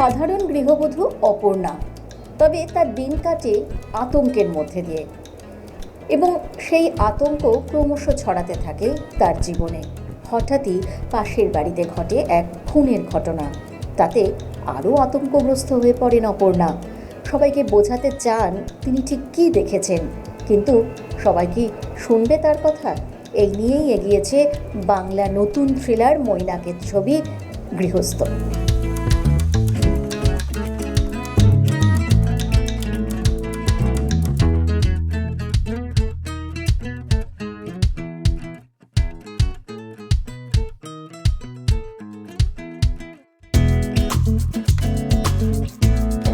সাধারণ গৃহবধূ অপর্ণা। তবে তার দিন কাটে আতঙ্কের মধ্যে দিয়ে। এবং সেই আতঙ্ক ক্রমশ ছড়াতে থাকে তার জীবনে। হঠাৎই পাশের বাড়িতে ঘটে এক খুনের ঘটনা। তাতে আরও আতঙ্কগ্রস্ত হয়ে পড়েন অপর্ণা। সবাইকে বোঝাতে চান তিনি ঠিক কী দেখেছেন। কিন্তু সবাই কি শুনবে তার কথা? এই নিয়েই এগিয়েছে বাংলা নতুন থ্রিলার মৈনাকের ছবি গৃহস্থ।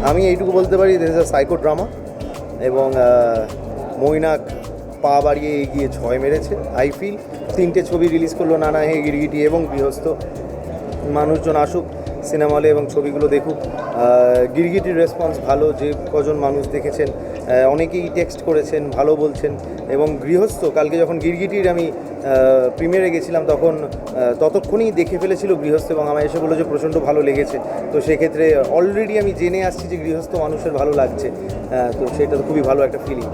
আমি এইটুকু বলতে পারি দিস ইজ সাইকো ড্রামা এবং মৈনাক পা বাড়িয়ে এগিয়ে ছয় মেরেছে। আই ফিল তিনটে ছবি রিলিজ করল নানা হে গিরগিটি এবং গৃহস্থ। মানুষজন আসুক সিনেমা হলে এবং ছবিগুলো দেখুক। গিরগিটির রেসপন্স ভালো, যে কজন মানুষ দেখেছেন অনেকেই টেক্সট করেছেন, ভালো বলছেন এবং গৃহস্থ, কালকে যখন গিরগিটির আমি প্রিমিয়ারে গেছিলাম তখন ততক্ষণেই দেখে ফেলেছিল গৃহস্থ এবং আমার এসে বলল যে প্রচণ্ড ভালো লেগেছে। তো সেক্ষেত্রে অলরেডি আমি জেনে আসছি যে গৃহস্থ মানুষের ভালো লাগছে। তো সেটা তো খুবই ভালো একটা ফিলিং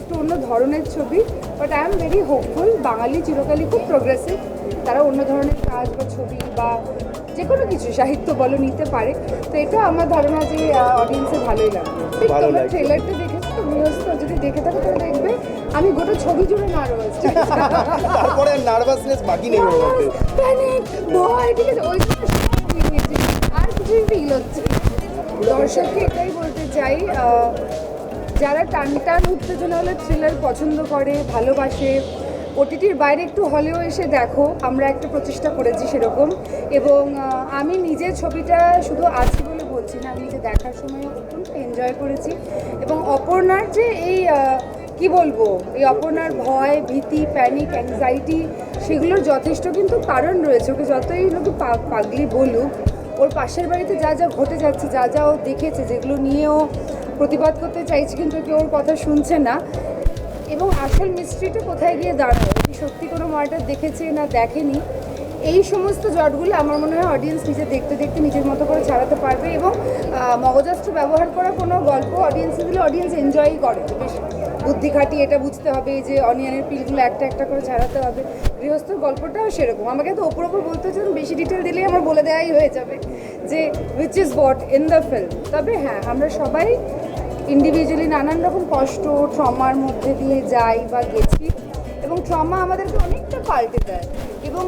একটু অন্য ধরনের ছবি but I am very hopeful Bangali চিরকালই খুব প্রোগ্রেসিভ তারা অন্য ধরনের কাজ বা ছবি বা যে কোনো কিছু সাহিত্য বলো নিতে পারে। তো এটা আমার ধারণা যে অডিয়েন্সে ভালোই লাগবে। তোমরা ট্রেলারটা দেখেছ তো? গৃহস্থ যদি দেখে থাকো তাহলে দেখবে আমি গোটা ছবি জুড়ে নার্ভাস তারপরে নার্ভাসনেস বাকি নেই প্যানিক ভয় ঠিক আছে? ওই। আর কিছুই ফিল হচ্ছে দর্শককে এটাই বলতে চাই যারা টান টান উত্তেজনা হলে থ্রিলার পছন্দ করে ভালোবাসে ওটিটির বাইরে একটু হলেও এসে দেখো, আমরা একটা প্রচেষ্টা করেছি সেরকম। এবং আমি নিজে ছবিটা শুধু আছি বলে বলছি না, আমি নিজে দেখার সময় অত্যন্ত এনজয় করেছি। এবং অপর্ণার যে এই কি বলব, এই অপর্ণার ভয়, ভীতি প্যানিক অ্যাংজাইটি সেগুলোর যথেষ্ট কিন্তু কারণ রয়েছে। ওকে যতই লোক পাগলি বলুক, ওর পাশের বাড়িতে যা যা ঘটে যাচ্ছে, যা যা ও দেখেছে, যেগুলো নিয়েও প্রতিবাদ করতে চাইছে, কিন্তু কেউ ওর কথা শুনছে না। এবং আসল মিস্ট্রিটা কোথায় গিয়ে দাঁড়ায় সত্যি কোনো মার্ডার দেখেছে না দেখেনি? এই সমস্ত জটগুলো আমার মনে হয় অডিয়েন্স নিজে দেখতে দেখতে নিজের মতো করে ছাড়াতে পারবে এবং মগজাস্ত্র ব্যবহার করা কোনো গল্প অডিয়েন্সে দিলে অডিয়েন্স এনজয়ই করে। বেশ বুদ্ধি খাটিয়ে এটা বুঝতে হবে যে অনিয়নের পিলগুলো একটা একটা করে ছাড়াতে হবে। গৃহস্থর গল্পটাও সেরকম। আমাকে তো ওপর ওপর বলতে চান বেশি ডিটেল দিলেই আমার বলে দেওয়াই হয়ে যাবে যে which is what in the film তবে হ্যাঁ আমরা সবাই ইন্ডিভিজুয়ালি নানান রকম কষ্ট ট্রমার মধ্যে দিয়ে যাই বা গেছি এবং ট্রমা আমাদেরকে অনেকটা পাল্টে দেয় এবং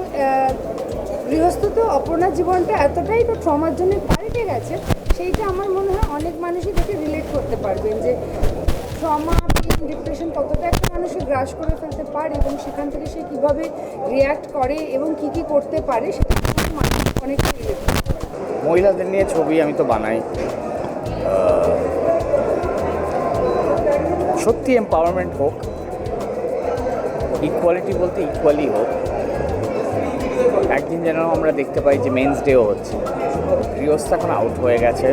গৃহস্থ তো অপর্ণার জীবনটা এতটাই তো ট্রমার জন্য পাল্টে গেছে সেইটা আমার মনে হয় অনেক মানুষই দেখে রিলেট করতে পারবেন যে ট্রমা ডিপ্রেশন কতটা একটা মানুষকে গ্রাস করে ফেলতে পারে এবং সেখান থেকে সে কীভাবে রিয়্যাক্ট করে এবং কী কী করতে পারে সেটা মানুষ অনেকটা মহিলাদের নিয়ে ছবি আমি তো বানাই। সত্যি এম্পাওয়ারমেন্ট হোক ইকুয়ালিটি বলতে ইকুয়ালি হোক, একদিন যেন আমরা দেখতে পাই যে মেন্স ডেও হচ্ছে। গৃহস্থ এখন আউট হয়ে গেছে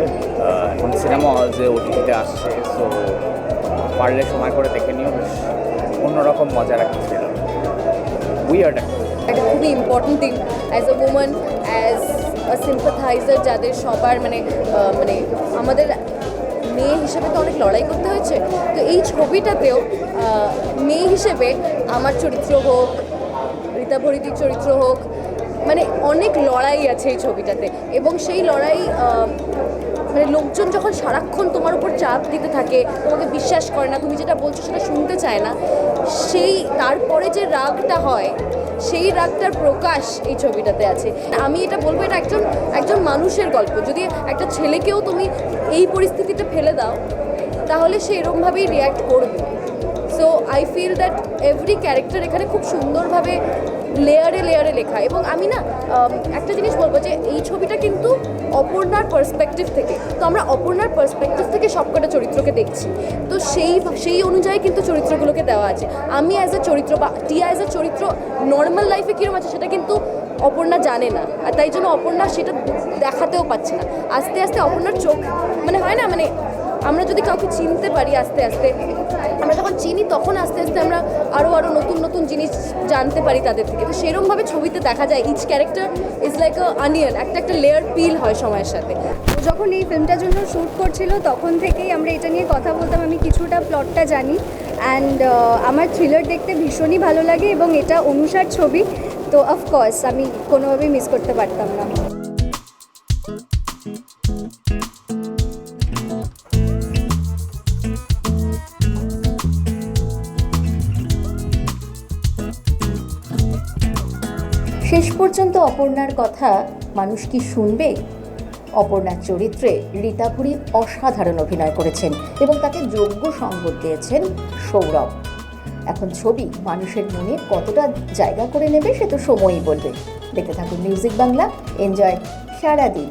এখন সিনেমা হল যে ওটিটিতে আসছে সো পারলে সময় করে দেখে নিও, বেশ অন্যরকম মজার একটা ছিল উইয়ার্ড একটা খুবই important thing as a women as a sympathiser যাদের সবার মানে মানে আমাদের মেয়ে হিসেবে তো অনেক লড়াই করতে হয়েছে। তো এই ছবিটাতেও মেয়ে হিসেবে আমার চরিত্র হোক, রীতা ভরিতির চরিত্র হোক মানে অনেক লড়াই আছে এই ছবিটাতে। এবং সেই লড়াই মানে লোকজন যখন সারাক্ষণ তোমার উপর চাপ দিতে থাকে, তোমাকে বিশ্বাস করে না, তুমি যেটা বলছো সেটা শুনতে চায় না, সেই তারপরে যে রাগটা হয়, সেই রাগটার প্রকাশ এই ছবিটাতে আছে। আমি এটা বলব, এটা একজন একজন মানুষের গল্প। যদি একটা ছেলেকেও তুমি এই পরিস্থিতিতে ফেলে দাও, তাহলে সে এরকমভাবেই রিয়্যাক্ট করবে। So I feel that every character এখানে খুব সুন্দরভাবে লেয়ারে লেয়ারে লেখা। এবং আমি না একটা জিনিস বলব যে এই ছবিটা কিন্তু অপর্ণার পার্সপেক্টিভ থেকে। তো আমরা অপর্ণার পার্সপেক্টিভ থেকে সবকটা চরিত্রকে দেখছি। তো সেই সেই অনুযায়ী কিন্তু চরিত্রগুলোকে দেওয়া আছে। আমি অ্যাজ এ চরিত্র বা টিয়া অ্যাজ এ চরিত্র নর্মাল লাইফে কীরকম আছে সেটা কিন্তু অপর্ণা জানে না। আর তাই জন্য অপর্ণা সেটা দেখাতেও পাচ্ছে না। আস্তে আস্তে অপর্ণার চোখ মানে হয় না মানে আমরা যদি কাউকে চিনতে পারি আস্তে আস্তে, আমরা যখন চিনি তখন আস্তে আস্তে আমরা আরও আরও নতুন নতুন জিনিস জানতে পারি তাদের থেকে। তো সেরমভাবে ছবিতে দেখা যায় each character is like a onion একটা একটা লেয়ার পিল হয় সময়ের সাথে। যখন এই ফিল্মটার জন্য শ্যুট করছিল, তখন থেকেই আমরা এটা নিয়ে কথা বলতাম, আমি কিছুটা প্লটটা জানি। অ্যান্ড আমার থ্রিলার দেখতে ভীষণই ভালো লাগে এবং এটা অনুষার ছবি। তো অফকোর্স আমি কোনোভাবেই মিস করতে পারতাম না। শেষ পর্যন্ত অপর্ণার কথা মানুষ কি শুনবে? অপর্ণার চরিত্রে রীতা রীতাপুরী অসাধারণ অভিনয় করেছেন এবং তাকে যোগ্য সঙ্গত দিয়েছেন সৌরভ। এখন ছবি মানুষের মনে কতটা জায়গা করে নেবে সে তো সময়ই বলবে। দেখতে থাকুন মিউজিক বাংলা এনজয় সারাদিন।